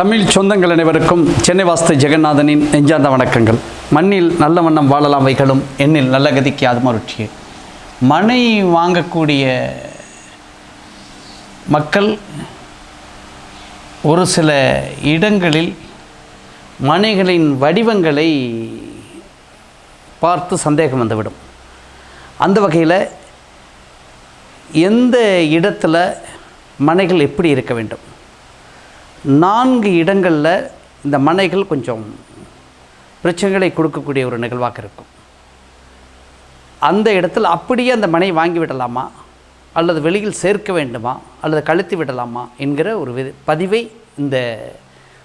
தமிழ் சொந்தங்கள் அனைவருக்கும் சென்னை வாஸ்து ஜெகநாதனின் நெஞ்சார்ந்த வணக்கங்கள். மண்ணில் நல்ல வண்ணம் வாழலாம் வைகளும் எண்ணில் நல்ல கதிக்கு அதுமருட்சியே மனை வாங்கக்கூடிய மக்கள் ஒரு சில இடங்களில் மனைகளின் வடிவங்களை பார்த்து சந்தேகம் வந்துவிடும். அந்த வகையில் எந்த இடத்துல மனைகள் எப்படி இருக்க வேண்டும்? நான்கு இடங்களில் இந்த மனைகள் கொஞ்சம் பிரச்சனைகளை கொடுக்கக்கூடிய ஒரு நிகழ்வாக இருக்கும். அந்த இடத்தில் அப்படியே அந்த மனை வாங்கி விடலாமா? அல்லது வெளியில் சேர்க்க வேண்டுமா? அல்லது கழுத்து விடலாமா? என்கிற ஒரு வித பதிவை இந்த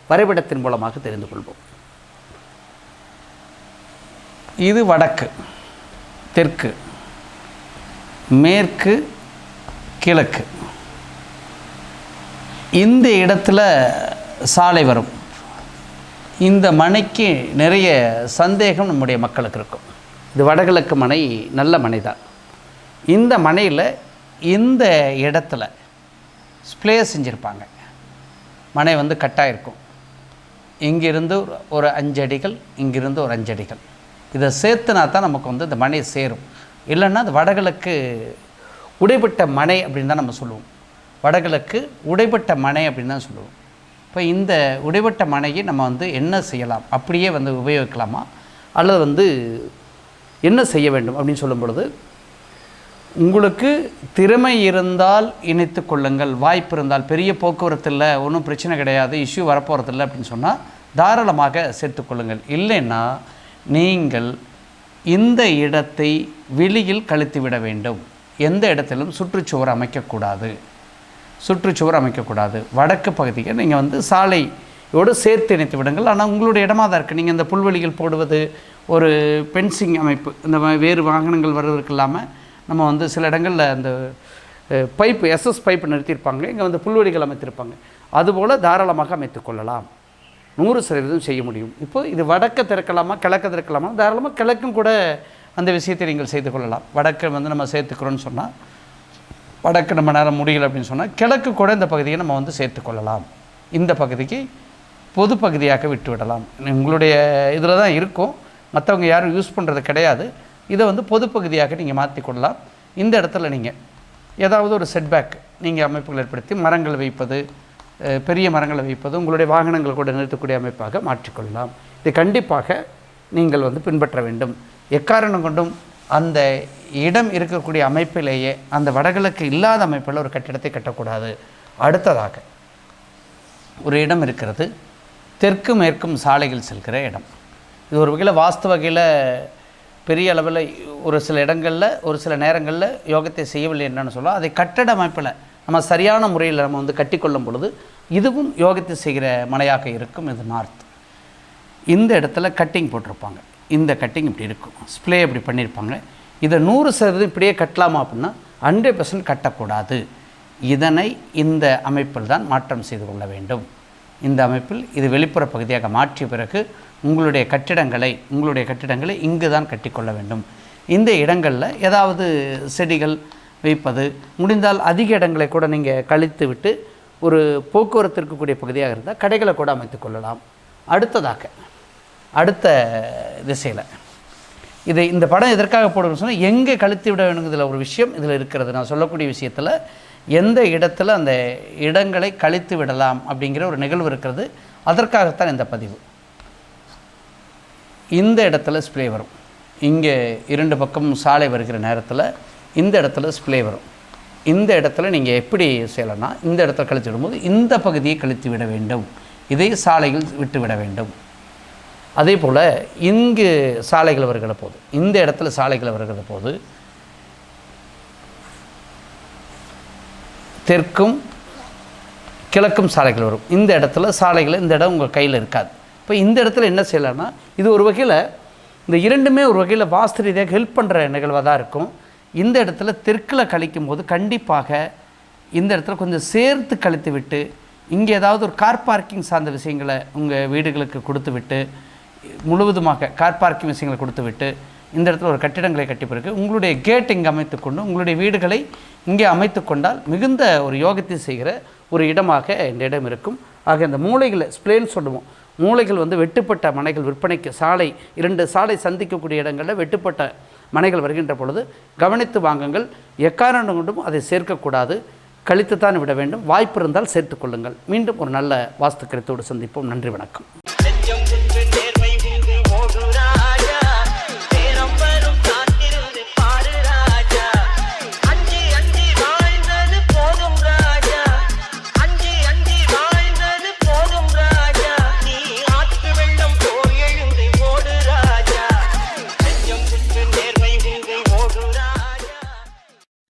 வரைபடத்தின் மூலமாக தெரிந்து கொள்வோம். இது வடக்கு தெற்கு மேற்கு கிழக்கு. இந்த இடத்துல சாலை வரும். இந்த மனைக்கு நிறைய சந்தேகம் நம்முடைய மக்களுக்கு இருக்கும். இது வடகிழக்கு மனை நல்ல மனை தான் இந்த மனையில் இந்த இடத்துல ஸ்ப்ளே செஞ்சுருப்பாங்க. மனை வந்து கட்டாக இருக்கும் இங்கிருந்து ஒரு- அஞ்சடிகள் இங்கிருந்து ஒரு அஞ்சடிகள் இதை சேர்த்துனா தான் நமக்கு வந்து இந்த மனை சேரும். இல்லைன்னா அது வடகிழக்கு உடைப்பட்ட மனை அப்படின்னு தான் நம்ம சொல்லுவோம். வடகிழக்கு உடைப்பட்ட மனை அப்படின்னு தான் சொல்லுவோம். இப்போ இந்த உடைபட்ட மனையை நம்ம வந்து என்ன செய்யலாம்? அப்படியே வந்து உபயோகிக்கலாமா? அல்லது வந்து என்ன செய்ய வேண்டும் அப்படின்னு சொல்லும் பொழுது உங்களுக்கு திறமை இருந்தால் இணைத்து கொள்ளுங்கள். வாய்ப்பு இருந்தால். பெரிய போக்குவரத்து இல்லை ஒன்றும் பிரச்சனை கிடையாது. இஷ்யூ வரப்போகிறதில்ல அப்படின்னு சொன்னால் தாராளமாக சேர்த்துக்கொள்ளுங்கள் இல்லைன்னா நீங்கள் இந்த இடத்தை வெளியில் கழித்து விட வேண்டும். எந்த இடத்திலும் சுற்றுச்சுவர் அமைக்கக்கூடாது சுற்றுச்சுவர் அமைக்கக்கூடாது. வடக்கு பகுதியை நீங்கள் வந்து சாலையோடு சேர்த்து இணைத்து விடுங்கள். ஆனால் உங்களுடைய இடமாக தான் இருக்குது நீங்கள் இந்த புல்வெளிகள் போடுவது ஒரு பென்சிங் அமைப்பு இந்த வேறு வாகனங்கள் வருவதற்கு இல்லாமல் நம்ம வந்து சில இடங்களில் அந்த பைப்பு எஸ்எஸ் பைப்பு நிறுத்தியிருப்பாங்க. இங்கே வந்து புல்வெளிகள் அமைத்திருப்பாங்க. அதுபோல் தாராளமாக அமைத்துக்கொள்ளலாம் நூறு சதவீதம் செய்ய முடியும். இப்போது இது வடக்க திறக்கலாமா கிழக்க திறக்கலாமா? தாராளமாக கிழக்கும் கூட அந்த விஷயத்தை நீங்கள் செய்து கொள்ளலாம். வடக்கை வந்து நம்ம சேர்த்துக்கிறோன்னு சொன்னால் வடக்கு நம்ம நேரம் முடியல அப்படின்னு சொன்னால் கிழக்கு கூட இந்த பகுதியை நம்ம வந்து சேர்த்துக்கொள்ளலாம் இந்த பகுதிக்கு பொது பகுதியாக விட்டு விடலாம். உங்களுடைய இதில் தான் இருக்கும். மற்றவங்க யாரும் யூஸ் பண்ணுறது கிடையாது. இதை வந்து பொது பகுதியாக நீங்கள் மாற்றிக்கொள்ளலாம் இந்த இடத்துல நீங்கள் ஏதாவது ஒரு செட்பேக் நீங்கள் அமைப்புகள் ஏற்படுத்தி மரங்கள் வைப்பது பெரிய மரங்களை வைப்பது உங்களுடைய வாகனங்கள் கூட நிறுத்தக்கூடிய அமைப்பாக மாற்றிக்கொள்ளலாம் இது கண்டிப்பாக நீங்கள் வந்து பின்பற்ற வேண்டும். எக்காரணம் கொண்டும் அந்த இடம் இருக்கக்கூடிய அமைப்பிலேயே அந்த வடகிழக்கு இல்லாத அமைப்பில் ஒரு கட்டிடத்தை கட்டக்கூடாது. அடுத்ததாக ஒரு இடம் இருக்கிறது. தெற்கு மேற்கும் சாலைகள் செல்கிற இடம். இது ஒரு வகையில் வாஸ்து வகையில் பெரிய அளவில் ஒரு சில இடங்களில் ஒரு சில நேரங்களில் யோகத்தை செய்யவில்லை என்னன்னு சொல்லலாம் அதை கட்டட அமைப்பில் நம்ம சரியான முறையில் நம்ம வந்து கட்டிக்கொள்ளும் பொழுது இதுவும் யோகத்தை செய்கிற மனையாக இருக்கும் இது நார்த் இந்த இடத்துல கட்டிங் போட்டிருப்பாங்க. இந்த கட்டிங் இப்படி இருக்கும். ஸ்ப்ளே இப்படி பண்ணியிருப்பாங்க இதை நூறு சதவீதம் இப்படியே கட்டலாமா அப்படின்னா ஹண்ட்ரட் பர்சன்ட் கட்டக்கூடாது. இதனை இந்த அமைப்பில் தான் மாற்றம் செய்து கொள்ள வேண்டும். இந்த அமைப்பில் இது வெளிப்புற பகுதியாக மாற்றிய பிறகு உங்களுடைய கட்டிடங்களை உங்களுடைய கட்டிடங்களை இங்கு தான் கட்டிக்கொள்ள வேண்டும். இந்த இடங்களில் ஏதாவது செடிகள் வைப்பது முடிந்தால் அதிக இடங்களை கூட நீங்கள் கழித்து விட்டு ஒரு போக்குவரத்து இருக்கக்கூடிய பகுதியாக இருந்தால் கடைகளை கூட அமைத்துக்கொள்ளலாம் அடுத்ததாக அடுத்த திசையில். இது இந்த படம் எதற்காக போடணும்னு சொன்னால் எங்கே கழித்து விட வேணுங்கிறதுல ஒரு விஷயம் இதில் இருக்கிறது. நான் சொல்லக்கூடிய விஷயத்தில் எந்த இடத்துல அந்த இடங்களை கழித்து விடலாம் அப்படிங்கிற ஒரு நிகழ்வு இருக்கிறது. அதற்காகத்தான் இந்த பதிவு. இந்த இடத்துல ஸ்ப்ளே வரும். இங்கே இரண்டு பக்கமும் சாலை வருகிற நேரத்தில் இந்த இடத்துல ஸ்ப்ளே வரும். இந்த இடத்துல நீங்கள் எப்படி செய்யலைன்னா இந்த இடத்துல கழித்து விடும்போது இந்த பகுதியை கழித்து விட வேண்டும். இதை சாலையில் விட்டு விட வேண்டும். அதே போல் இங்கு சாலைகள் வருகிற போது இந்த இடத்துல சாலைகள் வருகிற போது தெற்கும் கிழக்கும் சாலைகள் வரும். இந்த இடத்துல சாலைகள் இந்த இடம் உங்கள் கையில் இருக்காது. இப்போ இந்த இடத்துல என்ன செய்யலாம்னா இது ஒரு வகையில் இந்த இரண்டுமே ஒரு வகையில் வாஸ்து ரீதியாக ஹெல்ப் பண்ணுற நிகழ்வாக தான் இருக்கும். இந்த இடத்துல தெற்கில் கழிக்கும் போது கண்டிப்பாக இந்த இடத்துல கொஞ்சம் சேர்த்து கழித்து விட்டு இங்கே ஏதாவது ஒரு கார் பார்க்கிங் சார்ந்த விஷயங்களை உங்கள் வீடுகளுக்கு கொடுத்து விட்டு முழுவதுமாக கார் பார்க்கிங் விஷயங்களை கொடுத்து விட்டு இந்த இடத்துல ஒரு கட்டிடங்களை கட்டி பிறகு உங்களுடைய கேட் இங்கே அமைத்துக்கொண்டு உங்களுடைய வீடுகளை இங்கே அமைத்து கொண்டால் மிகுந்த ஒரு யோகத்தை செய்கிற ஒரு இடமாக இந்த இடம் இருக்கும். ஆக இந்த மூளைகளை ஸ்ப்ளேன் சொல்லுவோம். மூளைகள் வந்து வெட்டுப்பட்ட மனைகள் விற்பனைக்கு சாலை இரண்டு சாலை சந்திக்கக்கூடிய இடங்களில் வெட்டுப்பட்ட மனைகள் வருகின்ற பொழுது கவனித்து வாங்குங்கள். எக்காரணம் கொண்டும் அதை சேர்க்கக்கூடாது. கழித்துத்தான் விட வேண்டும். வாய்ப்பு இருந்தால் சேர்த்துக்கொள்ளுங்கள் மீண்டும் ஒரு நல்ல வாஸ்து கருத்தோடு சந்திப்போம். நன்றி வணக்கம்.